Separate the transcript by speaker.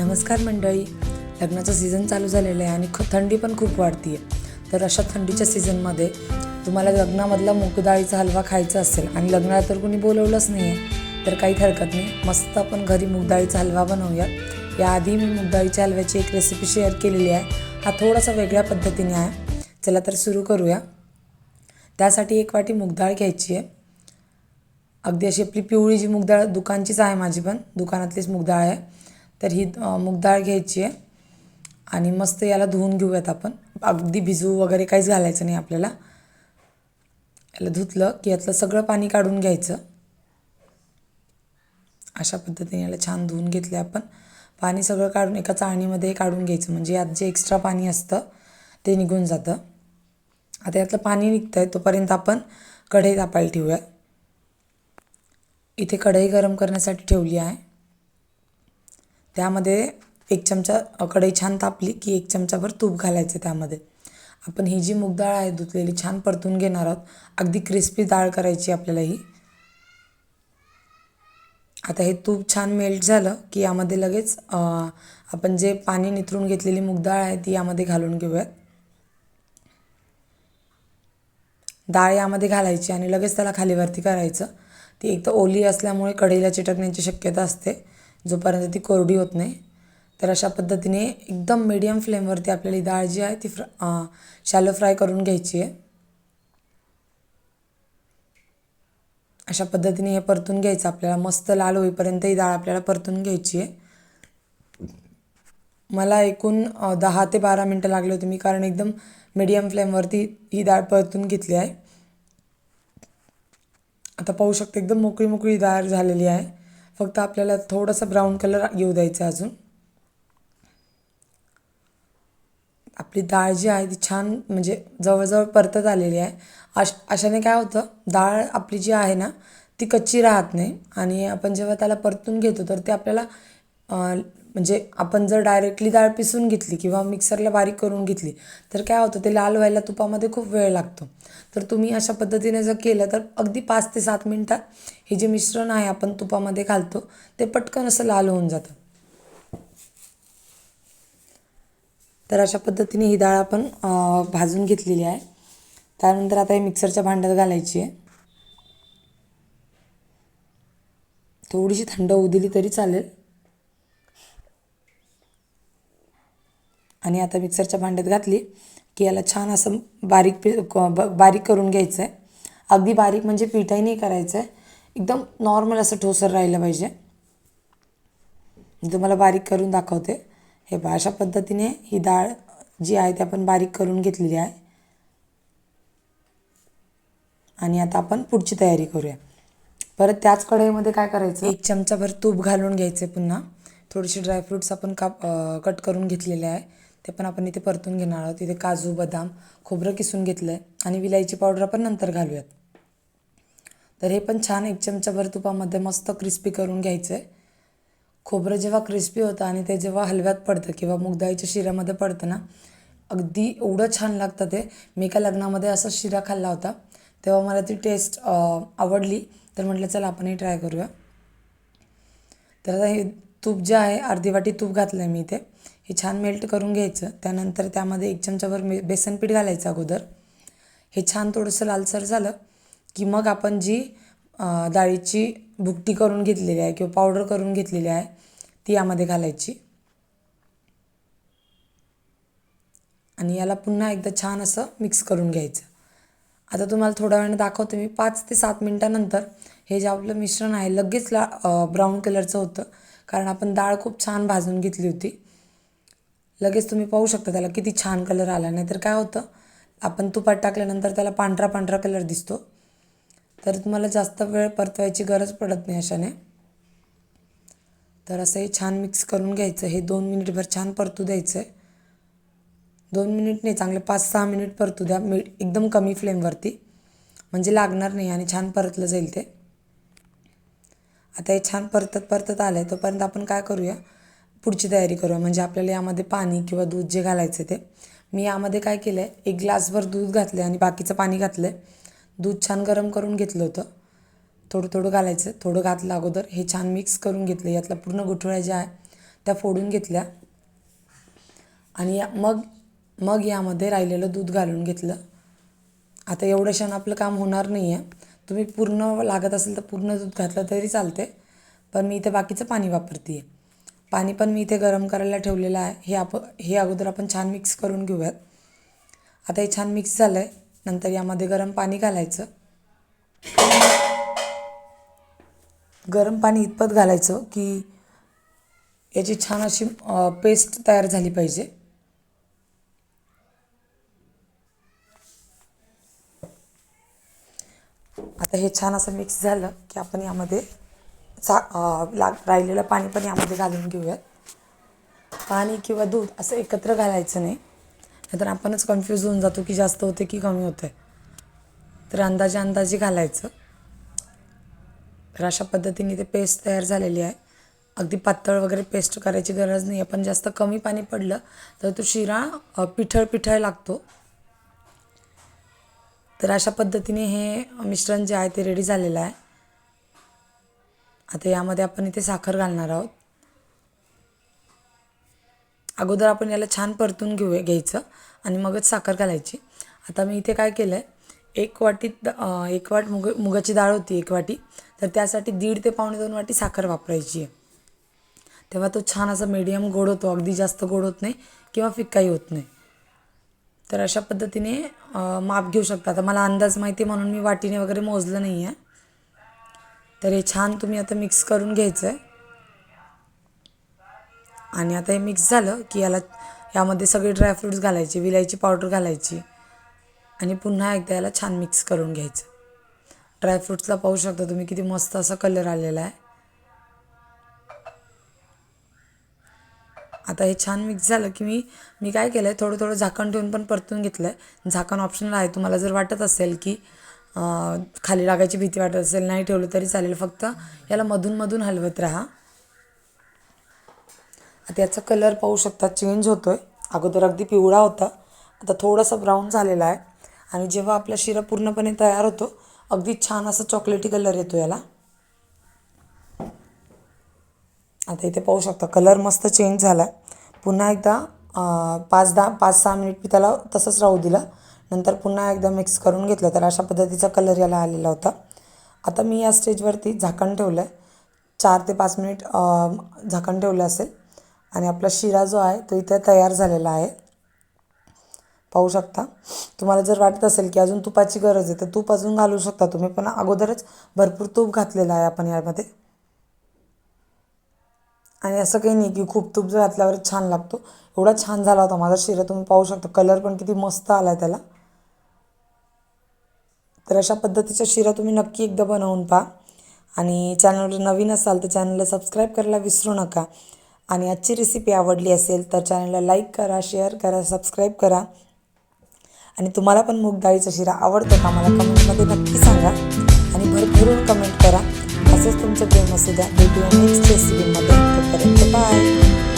Speaker 1: नमस्कार मंडळी. लग्नाचं सीझन चालू झालेलं आहे आणि थंडी पण खूप वाढती आहे तर अशा थंडीच्या सीझनमध्ये तुम्हाला लग्नामधला मूगडाळीचा हलवा खायचा असेल आणि लग्नाला तर कोणी बोलवलंच नाही आहे तर काहीच हरकत नाही. मस्त आपण घरी मूगडाळीचा हलवा बनवूयात. याआधी मी मूगडाळीच्या हलव्याची एक रेसिपी शेअर केलेली आहे. हा थोडासा वेगळ्या पद्धतीने आहे. चला तर सुरू करूया. त्यासाठी एक वाटी मूगडाळ घ्यायची आहे. अगदी अशी आपली पिवळी जी मूगडाळ दुकानचीच आहे माझी पण. दुकानातलीच मूगडाळ आहे. तर ही मूग डाळ घ्यायची आहे. आणि मस्त याला धुवून घेऊयात आपण. अगदी भिजू वगैरे काहीच घालायचं नाही आपल्याला. याला धुतलं की यातलं सगळं पाणी काढून घ्यायचं. अशा पद्धतीने याला छान धुवून घेतले आपण. पाणी सगळं काढून एका चाळणीमध्ये काढून घ्यायचं. म्हणजे यात जे एक्स्ट्रा पाणी असतं ते निघून जातं. आता यातलं पाणी निघतं आहे तोपर्यंत आपण कढई तापायला ठेवूया इथे कढई गरम करण्यासाठी ठेवली आहे. त्यामध्ये एक चमचा कढई छान तापली की एक चमचाभर तूप घालायचं त्यामध्ये. आपण ही जी मूग डाळ आहे धुतलेली छान परतून घेणार आहोत. अगदी क्रिस्पी डाळ करायची आपल्याला ही. आता हे तूप छान मेल्ट झालं की यामध्ये लगेच आपण जे पाणी निथरून घेतलेली मूग डाळ आहे ती यामध्ये घालून घेऊयात. डाळ यामध्ये घालायची आणि लगेच त्याला खालीवरती करायचं. ती एक तर ओली असल्यामुळे कढईला चिटकण्याची शक्यता असते. जोपर्यंत ती कोरडी होत नाही तर अशा पद्धतीने एकदम मीडियम फ्लेमवरती आपल्याला डाळ जी आहे ती फ्र शॅलो फ्राय करून घ्यायची आहे. अशा पद्धतीने हे परतून घ्यायचं आपल्याला. मस्त लाल होईपर्यंत ही डाळ आपल्याला परतून घ्यायची आहे. मला एकूण दहा ते बारा मिनटं लागले होते मी कारण एकदम मीडियम फ्लेमवरती ही डाळ परतून घेतली आहे. आता पाहू शकते एकदम मोकळी मोकळी डाळ झालेली आहे. फक्त आपल्याला थोडासा ब्राऊन कलर येऊ द्यायचा अजून. आपली डाळ जी आहे ती छान म्हणजे जवळजवळ परतत आलेली आहे. अश अशाने काय होतं डाळ आपली जी आहे ना ती कच्ची राहत नाही. आणि आपण जेव्हा त्याला परतून घेतो तर ते आपल्याला म्हणजे आपण जर डायरेक्टली डाळ पिसून घेतली किंवा मिक्सरला बारीक करून घेतली तर काय होतं ते लाल व्हायला तुपामध्ये खूप वेळ लागतो. तर तुम्ही अशा पद्धतीने जर केलं तर अगदी पाच ते सात मिनटात हे जे मिश्रण आहे आपण तुपामध्ये घालतो ते पटकन असं लाल होऊन जातं. तर अशा पद्धतीने ही डाळ आपण भाजून घेतलेली आहे. त्यानंतर आता हे मिक्सरच्या भांड्यात घालायची आहे. थोडीशी थंड होऊ दिली तरी चालेल. आणि आता मिक्सरच्या भांड्यात घातली की याला छान असं बारीक पी बारीक करून घ्यायचं आहे अगदी बारीक म्हणजे पिठाही नाही करायचं आहे एकदम नॉर्मल असं ठोसर राहिलं पाहिजे. मी तुम्हाला बारीक करून दाखवते. हे पहा अशा पद्धतीने ही डाळ जी आहे ती आपण बारीक करून घेतलेली आहे. आणि आता आपण पुढची तयारी करूया. परत त्याच कढईमध्ये काय करायचं? एक चमचाभर तूप घालून घ्यायचे पुन्हा. थोडेसे ड्रायफ्रूट्स आपण काप कट करून घेतलेले आहे. ते पण आपण इथे परतून घेणार आहोत. इथे काजू बदाम खोबरं किसून घेतलं आहे आणि विलायची पावडर आपण नंतर घालूयात. तर हे पण छान एक चमचाभर तुपामध्ये मस्त क्रिस्पी करून घ्यायचं आहे खोबरं जेव्हा क्रिस्पी होतं आणि ते जेव्हा हलव्यात पडतं किंवा मुगदाईच्या शिऱ्यामध्ये पडतं ना अगदी एवढं छान लागतं ते. मी एका लग्नामध्ये असा शिरा खाल्ला होता. तेव्हा मला ती टेस्ट आवडली. तर म्हटलं चला आपणही ट्राय करूया. तर आता हे तूप जे आहे अर्धी वाटी तूप घातलं आहे मी इथे. हे छान मेल्ट करून घ्यायचं. त्यानंतर त्यामध्ये एक चमचाभर मे बेसन पीठ घालायचं अगोदर. हे छान थोडंसं लालसर झालं की मग आपण जी डाळीची भुकटी करून घेतलेली आहे किंवा पावडर करून घेतलेली आहे ती यामध्ये घालायची. आणि याला पुन्हा एकदा छान असं मिक्स करून घ्यायचं. आता तुम्हाला थोड्या वेळाने दाखवते मी. पाच ते सात मिनटानंतर हे जे आपलं मिश्रण आहे लगेच ला ब्राऊन कलरचं होतं. कारण आपण डाळ खूप छान भाजून घेतली होती. लगेच तुम्ही पाहू शकता त्याला किती छान कलर आला. नाही तर काय होतं आपण तुपात टाकल्यानंतर त्याला पांढरा पांढरा कलर दिसतो. तर तुम्हाला जास्त वेळ परतवायची गरज पडत नाही अशाने. तर असं हे छान मिक्स करून घ्यायचं. हे दोन मिनिटभर छान परतू द्यायचं आहे दोन मिनिट नाही चांगले पाच सहा मिनिट परतू द्या. मी एकदम कमी फ्लेमवरती म्हणजे लागणार नाही आणि छान परतलं जाईल ते. आता हे छान परतत परतत आलं आहे तोपर्यंत आपण काय करूया पुढची तयारी करूया. म्हणजे आपल्याला यामध्ये पाणी किंवा दूध जे घालायचं ते. मी यामध्ये काय केलं आहे एक ग्लासभर दूध घातलं आणि बाकीचं पाणी घातलं आहे दूध छान गरम करून घेतलं होतं. थोडं थोडं घालायचं. थोडं घातलं अगोदर. हे छान मिक्स करून घेतलं यातला पूर्ण गुठळ्या ज्या आहे त्या फोडून घेतल्या. आणि या मग मग यामध्ये राहिलेलं दूध घालून घेतलं. आता एवढं क्षण आपलं काम होणार नाही आहे तुम्ही पूर्ण लागत असेल तर पूर्ण दूध घातलं तरी चालते पण मी इथे बाकीचं पाणी वापरते आहे पाणी पण मी इथे गरम करायला ठेवलेलं आहे. हे आप हे अगोदर आपण छान मिक्स करून घेऊयात. आता हे छान मिक्स झालं आहे नंतर यामध्ये गरम पाणी घालायचं. गरम पाणी इतपत घालायचं की याची छान अशी पेस्ट तयार झाली पाहिजे. आता हे छान असं मिक्स झालं की आपण यामध्ये चा लाग राहिलेलं पाणी पण यामध्ये घालून घेऊयात. पाणी किंवा दूध असं एकत्र घालायचं नाही. नाहीतर आपणच कन्फ्यूज होऊन जातो की जास्त होते की कमी होते. तर अंदाजे अंदाजे घालायचं. तर अशा पद्धतीने ते पेस्ट तयार झालेली आहे. अगदी पातळ वगैरे पेस्ट करायची गरज नाही आहे पण जास्त कमी पाणी पडलं तर तो शिरा पिठळ पिठळ लागतो. तर अशा पद्धतीने हे मिश्रण जे आहे ते रेडी झालेलं आहे. आता यामध्ये आपण इथे साखर घालणार आहोत. अगोदर आपण याला छान परतून घेऊ घ्यायचं आणि मगच साखर घालायची. आता मी इथे काय केलं आहे एक वाटीत एक वाट मुग मुगाची डाळ होती एक वाटी. तर त्यासाठी दीड ते पावणे दोन वाटी साखर वापरायची आहे. तेव्हा तो छान असा मीडियम गोड होतो अगदी जास्त गोड होत नाही किंवा फिक्काही होत नाही. तर अशा पद्धतीने माप घेऊ शकता. आता मला अंदाज माहिती आहे म्हणून मी वाटीने वगैरे मोजलं नाही आहे तर हे छान तुम्ही आता मिक्स करून घ्यायचं आहे आणि आता हे मिक्स झालं की याला यामध्ये सगळे ड्रायफ्रूट्स घालायचे विलायची पावडर घालायची. आणि पुन्हा एकदा याला छान मिक्स करून घ्यायचं. ड्रायफ्रूट्सला पाहू शकता तुम्ही किती मस्त असा कलर आलेला आहे. आता हे छान मिक्स झालं की मी मी काय केलं आहे थोडं थोडं झाकण ठेवून पण परतून घेतलं आहे झाकण ऑप्शनल आहे तुम्हाला जर वाटत असेल की खाली लागायची भीती वाटत असेल नाही ठेवलं तरी चालेल. फक्त याला मधून मधून हलवत राहा. आता याचा कलर पाहू शकता चेंज होतो आहे अगोदर अगदी पिवळा होता. आता थोडासा ब्राऊन झालेला आहे. आणि जेव्हा आपला शिरा पूर्णपणे तयार होतो अगदी छान असा चॉकलेटी कलर येतो याला. आता इथे पाहू शकता कलर मस्त चेंज झाला आहे पुन्हा एकदा पाच दहा पाच सहा मिनिट मी त्याला तसंच राहू दिलं. नंतर पुन्हा एकदा मिक्स करून घेतलं. तर अशा पद्धतीचा कलर याला आलेला होता. आता मी या स्टेजवरती झाकण ठेवलं आहे चार ते पाच मिनिट झाकण ठेवलं असेल. आणि आपला शिरा जो आहे तो इथे तयार झालेला आहे. पाहू शकता. तुम्हाला जर वाटत असेल की अजून तुपाची गरज आहे तर तूप अजून घालू शकता तुम्ही. पण अगोदरच भरपूर तूप घातलेलं आहे आपण यामध्ये. आणि असं काही नाही की खूप तूप जर घातल्यावरच छान लागतो. एवढा छान झाला होता माझा शिरा. तुम्ही पाहू शकता. कलर पण किती मस्त आला आहे त्याला. तर अशा पद्धतीच्या शिरा तुम्ही नक्की एकदा बनवून पहा. आणि चॅनलवर नवीन असाल तर चॅनलला सबस्क्राईब करायला विसरू नका. आणि आजची रेसिपी आवडली असेल तर चॅनलला लाईक करा शेअर करा सबस्क्राईब करा. आणि तुम्हाला पण मूग डाळीचा शिरा आवडतो का मला कमेंटमध्ये नक्की सांगा. आणि भरभरून कमेंट करा. असंच तुमचं प्रेम असू द्या. भेटूया नेक्स्ट रेसिपीमध्ये तोपर्यंत बाय